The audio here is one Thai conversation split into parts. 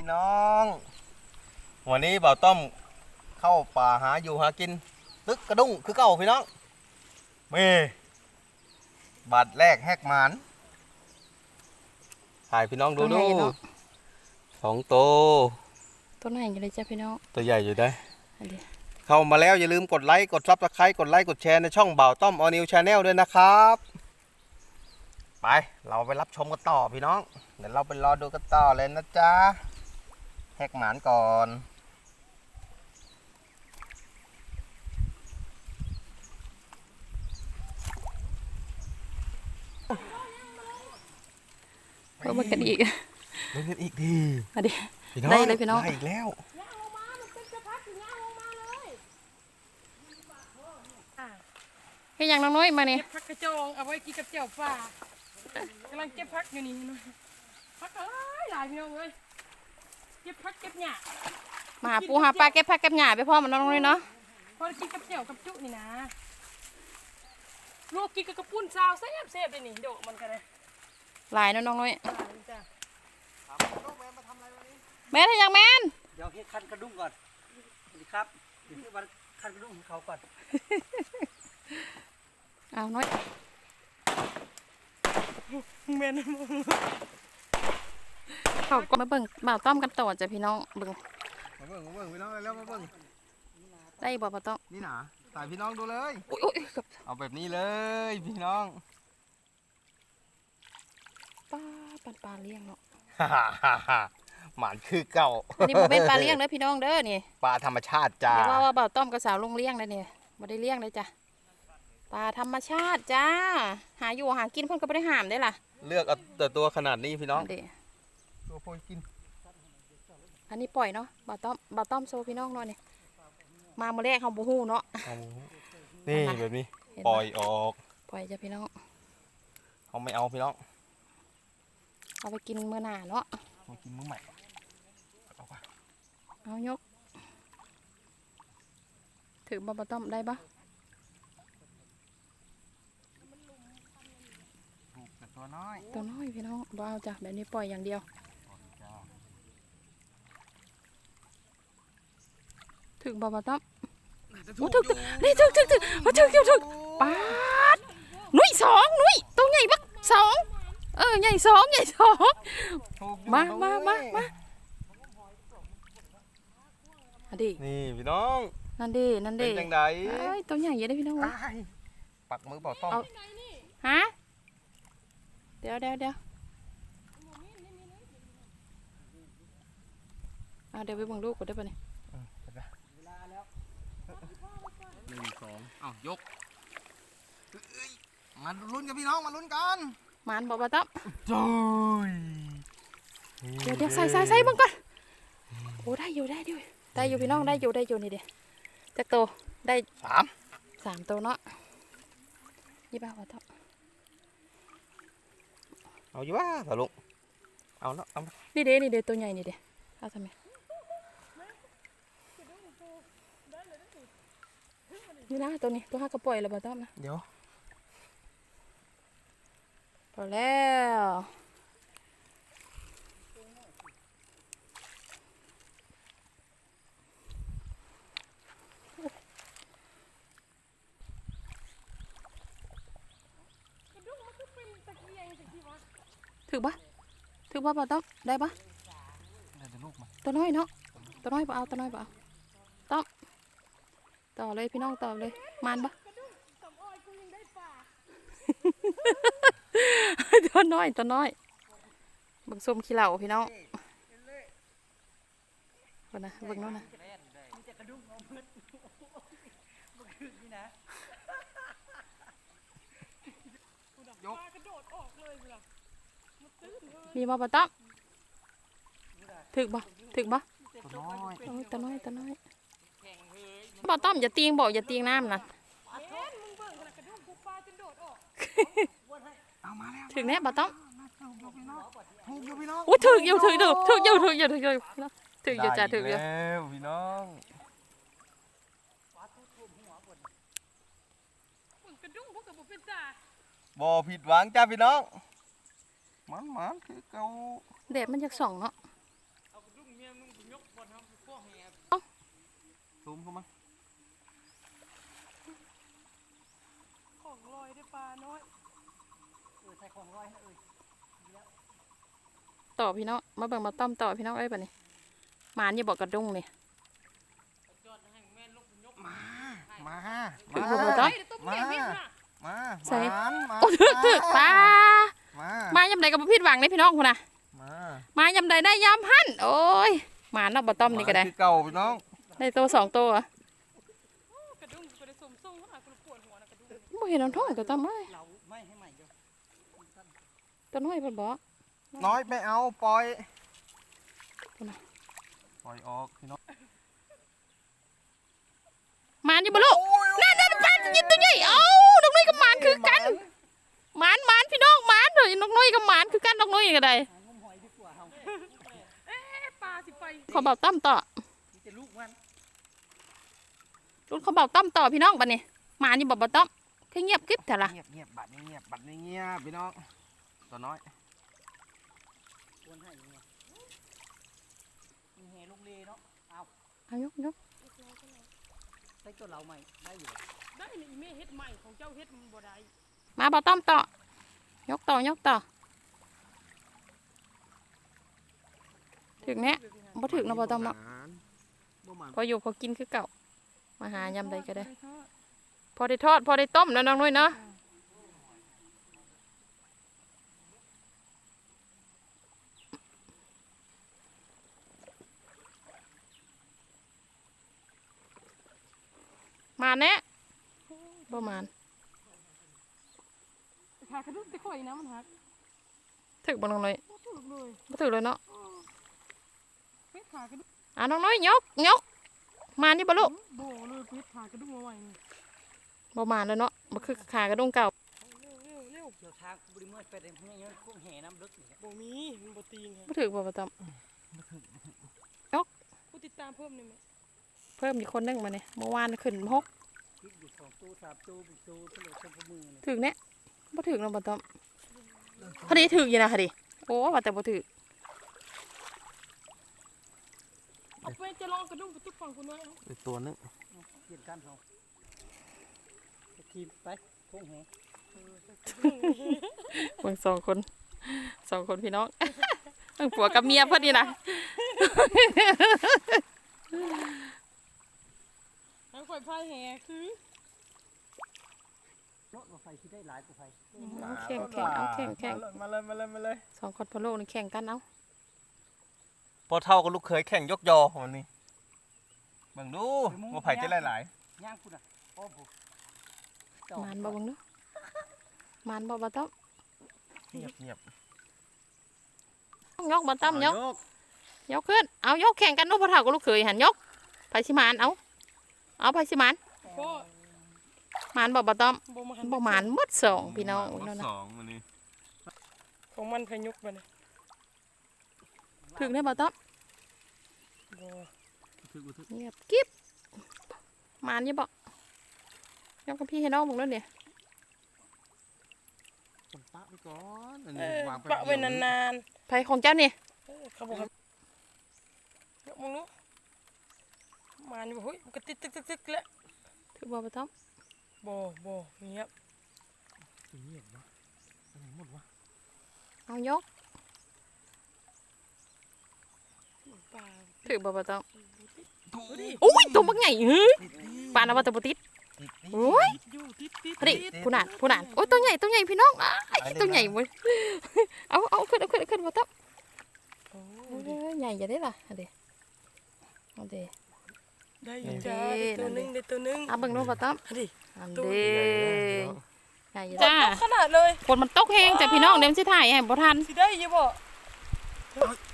พี่น้อง วันนี้บ่าวต้อมเข้าป่าหาอยู่หากิน ตึกกระดุ้งคือเก่าพี่น้องเมบาดแรกแหกหมานถ่ายพี่น้องดูตัวไหนดูเนาะสองตัวต้นไหนอยู่เลยจ้ะพี่น้อง ตัวใหญ่อยู่ได้ออันเดียวเข้ามาแล้วอย่าลืมกดไลค์กดซับสไครต์กดไลค์กดแชร์ในช่องบ่าวต้อมออนิวชาแนลด้วยนะครับ ไป เราไปรับชมกันต่อพี่น้อง เดี๋ยวเราไปรอดูกันต่อเลยนะจ๊ะ แหกหมานก่อนเพิ่มมากันอีกเล่นกันอีกดีอันเดียวพี่น้องได้เลยพี่น้องได้อีกแล้วเฮ็ดหยังน้องน้อยมาเนี่ยเก็บผักกระจองเอาไว้กินกับเจียวป่ากำลังเก็บผักอยู่นี่นะผักเอ้ยหลายพี่น้องเอ้ย เก็บผักเก็บหญ้ามาหาปูหาปลาเก็บผักเก็บหญ้าไปพ่อมันน้องน้อยเนาะพอกินกับเจียวกับจุนี่นะลวกกินกับกระปุ้นซาวแซ่บแซ่บเลยนี่โดกมันกันเลยหลายเนาะน้องน้อยหลายจ้ะแม่นเฮ็ดหยังแม่นเดี๋ยวให้คันกระดุมก่อนสวัสดีครับเดี๋ยวให้วันคันกระดุมของเขาก่อนเอาน้อยแม่น เขาก็มาเบิ่งบ่าวต้อมกันต่อจ้ะพี่น้องเบิ่งมาเบิ่งมาเบิ่งพี่น้องแล้วมาเบิ่งได้บ่บ่าวต้อมนี่หนาถ่ายพี่น้องดูเลยอุ้ยอุ้ยเกับเอาแบบนี้เลยพี่น้องปลาปันปลาเลี้ยงเนาะฮ่าฮ่าฮ่าฮ่าหมานคือเก่าอันนี้บ่เป็นปลาเลี้ยงเด้อพี่น้องเด้อนี่ปลาธรรมชาติจ้าเดี๋ยวว่าว่าบ่าวต้อมกับสาวลงเลี้ยงได้เนี่ยบ่ได้เลี้ยงเลยจ้ะปลาธรรมชาติจ้า หาอยู่หากินเพิ่นก็บ่ได้ห้ามได้ล่ะ เลือกเอาแต่ตัวขนาดนี้พี่น้องเอาเด้ตัวโพยกิน อันนี้ปล่อยเนาะบ่าวต้อมบ่าวต้อมโซพี่น้องหน่อยนี่มามื้อแรกเฮาบ่ฮู้เนาะเอานี่เอามาแบบนี้เห็นปล่บ่อยออกปล่อยจ้ะพี่น้องเขาไม่เอาพี่น้องเอาไปกินมื้อหน้าเนาะมากินมื้อใหม่เอาไปเอายก ถือบ่บ่าวต้อมได้ปะถูกแต่ตัวน้อย ตัวน้อยพี่น้องบ่เอาจ้ะแบบนี้ปล่อยอย่างเดียว ถึงบ่บ่าวต้อมโอ้ถึกถึกนี่ถึกถึกถึกโอ้ถึกถึกถึกปาดหนุ่ยสองหนุ่ยตัวใหญ่บักสองเออใหญ่สองใหญ่สองถูกอยู่มาด้วยมามามาอันดีนี่พี่น้องนั่นดีนั่นเป็ดีนจังไดเอ้ยตัวใหญ่เยอะเลยพี่น้องเว้ยอ้ายปักมือเปล่าต้องเอาฮะเดี๋ยวเดี๋ยวเดี๋ยวเอาเดี๋ยวไปเบังลูกก่อนได้ปะเนี่ย หนึ่งสองอ้าวยกเอ้ยมาลุ้นกันพี่น้องมาลุ้นกันมานบอกว่าต้องจ้ยเดี๋ยวเดี๋ยวใส่ใส่ใส่เบังก่อนโอ้ได้อยู่ได้อยู่ได้อยู่พี่น้องได้อยู่ได้อยู่นี่เดียวจักโตวได้สามสามตัวเนาะยี่บ้าว่าต้องเอาอยู่ว่าเถอะลุงเอาเนาะเอามานี่เด้นี่เด้ตัวใหญ่นี่เด้เอาทำไม นี่นะตัวนี้ตัวห้ากระปล่อยแล้วบ่ต้องนะเดี๋ยวพอแล้วถือปะถือปะบ่ต้องได้ปะเดี๋ยวลูกมาตัวน้อยเนาะตัวน้อยปะเอาตัวน้อยปะเอาต้อง ต่อเลยพี่น้องต่อเลยมานปะตัวน้อยตัวน้อยเบิ่งส้มขี้เหล่าพี่น้องเบิ่งนะเบิ่งโน้นนะมีบ่ปะต๊อบถึกบ่ถึกบ่ตัวน้อยโอ้ยตัวน้อยตัวน้อย บ่ต้อมอย่าตีงบ่อย่าตีงน้ำนะถึกแน่บ่ต้อมถูกอยู่พี่น้องอู้ถึกอยู่ถึกอยู่ถึกอยู่ถึกอยู่ถึกอยู่ถึกอยู่จ้ะถึกอยู่พี่น้องบบุเป็นจ่ผิดหวังจ้าพี่น้องมันมันคือเก่าแดดมันอยากส่องเนาะ ซูมเข้ามาของลอยได้ปลาน้อยเออใส่ของร้อยนะเอ้ยต่อพี่น้องมาเบิ่งมาต้อมต่อพี่น้องเอ้ยบัดนี้หมานอย่าบอกกระดุงนี่มามาถึงบ่บ่ต้อมเฮ้ยตัวใหญ่ไม่ค่ะมาใส่หวานมาโอ้ถึกถึกปลามามายำใดก็บ่ผิดหวังเด้พี่น้องพุ่นน่ะมามายำใดได้ยำหั่นโอ้ยหมาเนาะบ่ต้อมนี่ก็ได้คือเก่าพี่น้อง ได้ตัวสองตัวอะกระดุมกระดุมส่งๆขนาดกูปวดหัวนะกระดุมบ่เห็นน้ำท้องก็ต้อมเอ้ยเราไม่ให้ใหม่เดียวตัวน้อยเพิ่นบ่น้อยไม่เอาปล่อยพุ่นน่ะปล่อยออกพี่น้องหมานอยู่บ่ลูกนั่นนั่นปลาจะยิงตัวใหญ่เอ้าดอกน้อยกับหมานคือกันหมานหมานพี่น้องหมานเด้อนกน้อยกับหมานคือกันนกน้อยก็ได้หางมหอยดีกว่าเฮาเอ๊ะปลาสิไปขอเบาต้อมต่อมีแต่ลูกมัน รุ่นเขาเบาต้อมต่อพี่น้องบัดนี้หมานอยู่บ่บ่ต้อมคือเงียบกริบแต่ละเงียบเงียบบัดนี้เงียบบัดนี้เงียบพี่น้องตัวน้อยควรให้ยังไงมีแห่ลูกเลเนาะเอาเอายกยกใส่ตัวเราใหม่ได้อยู่ได้นี่อีเม่เฮ็ดใหม่ของเจ้าเฮ็ดมันบ่ได้มาเบาต้อมต่อยกต่อยกต่อถึงเนี้ยบ่ถึงเนาะบ่ต้อมเนาะหวานบ่หวานพออยู่พอกินคือเก่า มาหายำใดก็ได้ พอได้ทอด พอได้ต้มแล้วน้องนุ้ยเนาะมาแน่บ่มานขากระดุมตะข่อยนะมันหักถึกบ่น้องนุ้ยบ่ถูกเลยบ่ถึกเลยเนาะเฮ็ดขากระดุมอะน้องนุ้ยยกยก มานี่บ่ลูกโบ่เลยเฮ็ดขากระดุมเอาไว้นี่บ่มานเลยเนาะบ่คือขากระดงเก่าเร็วเร็วเร็วเดี๋ยวทางบริเมื่อไปได้เพื่อนเงี้ยพวกแห่น้ำลึกนี่บ่มีมันบ่ตีงค่ะบ่ถึกบ่บ่ต้อมผู้ติดตามเพิ่มได้ไหมเพิ่มอีกคนนึงมาเนี่ยเมื่อวานขึ้นหกคิดอยู่สองตู้สามตู้เป็นตู้เฉลี่ยเฉพาะมือเนี่ยถึกเนี่ยบ่ถึกเนาะบ่ต้อมพอดีถึกอยู่นะพอดีโอ้ว่าแต่บ่ถึก เอา ไปจะลองกระดุมกระตุกฝั่งคุณไว้เอาอีกตัวนึงเปลี่ยนกันเขาทีไปพวกแห่เบิ่งสองคนสองคนพี่น้องเบิ่งผัวกับเมียพอดีนะทางข่อยพายแห่คือรถไฟที่ได้หลายกว่าไฟเอาแข่งแข่งเอาแข่งแข่งมาเลยมาเลยมาเลยสองคนพอโลกนี่แข่งกันเอา พอเท่ากับลูกเคยแข่งยกยอของมันนี่เบิ่งดูว่าไผ่จะหลายย่างคุณอะโอ้โหมานบ่เบิ่งเนาะมานบ่บ่ต้อมๆเงียบเงียบยกบ่ต้อมยกเอายกขึ้นเอายกแข่งกันเนาะพอเท่ากับลูกเขยหันยกไปสิมานเอาเอาไปสิมานก็มานบ่บ่ต้อมบ่มาหันบ่มานหมดสองพี่น้องรเนาะถนะสองมันนี่ของมันพยกบัดนี้ถึกได้บ่ต้อมบ่ทึกทึก เงียบกิ๊บมานอยี่บอกยกกับพี่ให้น้องมึงแล้วเนี่ยคนปะไปก่อนอันเอนี้อวางไปปะไว้นานไผของเจ้านี่ๆเออเขาบอกครับเดี๋ยวมึงรู้มานี่บ่เฮ้ยมันก็ติดตึกๆๆแล้วถือบ่บ่ต้องบ่บ่เงียบเงียบวะอันไหนหมดวะเอายก ปลา ถือบ่บ่ต้องดูดิอุ้ยตัวบักใหญ่เฮ้ยติดดิปานเอาว่าตัวบ่ติดติดดิโอ้ยอยู่ติดติดพอดีผู้นั้นผู้นั้นโอ้ยตัวใหญ่ตัวใหญ่พี่น้องอ้ายตัวใหญ่เว้ยเอาเอาขึ้นเอาขึ้นเอาขึ้นบ่ต้องโอ้เอ้ยใหญ่อย่าได้ล่ะเอาดิเอาดิได้อยู่จ้าเด้ได้ตัวหนึงนั่นดิได้ตัวหนึงเอาเบิ่งดูบ่ต้องอันนี้อันตัวเด้ใหญ่เลยใหญ่อย่าจ้าจ้าขนาดเลยฝนมันตกแฮงจ้ะพี่น้องเดี๋ยวมันสิถ่ายให้บ่ทันสิได้อยังบ่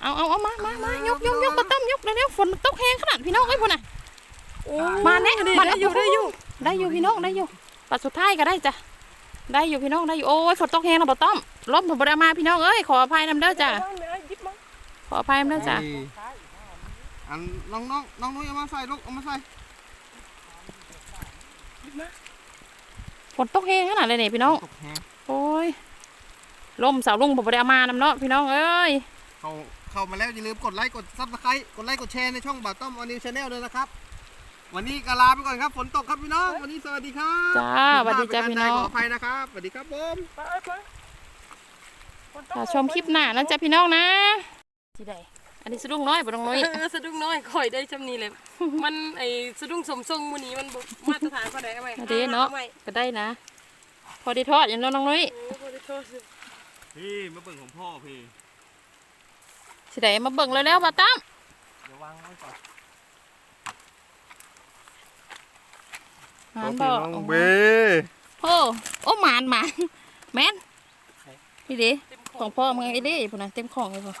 เอาเอาเอามามามายกยกยกบ่ต้องยกเร็วๆฝนมันตกแฮงขนาดพี่น้องเอ้ยพุ่นน่ะโอ้มาแน่ได้มาได้อยู่ได้อยู่ได้อยู่พี่น้องได้อยู่ปัดสุดท้ายก็ได้จ้ะได้อยู่พี่น้องได้อยู่โอ้ยฝนตกแห้งแล้วบ่ต้อมล้มผมบ่ได้มาพี่น้องเอ้ยขออภัยนำเด้อจ้ะเอาเลยหยิบมาขออภัยนำเด้อจ้ะนี่อันน้องน้องน้องนุ้ยเอามาใส่ลูกเอามาใส่หยิบมาฝนตกแห้งขนาดเลยนี่พี่น้องตกแฮงโอ้ยลมเสาลุงผมบ่ได้เอามานำเนาะพี่น้องเอ้ย เข้าเข้ามาแล้วอย่าลืมกดไลค์กดซับสไครต์กดไลค์กดแชร์ในช่องบ่าวต้อมออนิวชาแนลด้วยนะครับ วันนี้ก็ลาไปก่อนครับฝนตกครับพี่น้องวันนี้สวัสดีครับจ้าสวัสดีจ้าพี่น้องขออภัยนะครับสวัสดีครับผมไปไปคนต้องค่ะชมคลิปหน้านะจ๊ะพี่น้องนะที่ใดอันนี้สะดุ้งน้อยบ่ต้องน้อยเออสะดุ้งน้อยข่อยได้จำนี้เลยมันไอ้สะดุ้งสมทรงมื้อนี้มันบ่มาตรฐานพอได้เอาไหมอันนี้เนาะอไหมก็ได้นะ พอได้ทอดอย่างน้องน้อยโอ้บ่ได้โทษพี่มาเบิ่งของพ่อพี่ สิได้มาเบิ่งแล้วแล้วบ่ตั้มเดี๋ยววางไว้ก่อนหานพี่บ่น้องเบโอ้โอ้หมานหมานแม่นนี่ดิของพ่อมึงไอ้เด้พุ่นน่ะเต็มของเลยพ่อ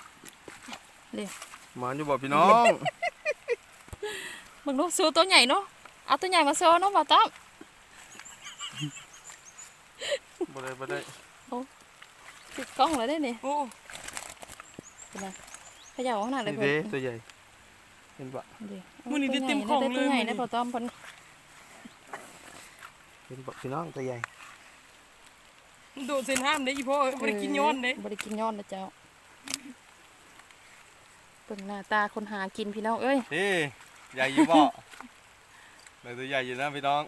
หมาอยู่บ่พี่น้องมึงดูโซตัวใหญ่เนาะเอาตัวใหญ่มาโซเนาะบ่ตั้มบ่ได้บ่ได้ติดกล้องเลยได้นี่โอ้เขย่าขนาดเลยนี่เพิ่เด้นตัวใหญ่ เห็นปะดิมื้อนี้ได้เต็มของได้เลตัวยใหญ่ได้พ่อต้อมเพิ่นเห็นปะพี่น้องตัวใหญ่โดดเส้นห้ามได้อีพ่อบ่ได้กินย้อนเด้บ่ได้กินย้อนนะเจ้าเบิ่งหน้าตาคนหากินพี่น้องเอ้ยพี่ใหญ่อยู่บ่เลยตัวใหญ่อยู่นะพี่น้อง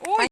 โอ้ย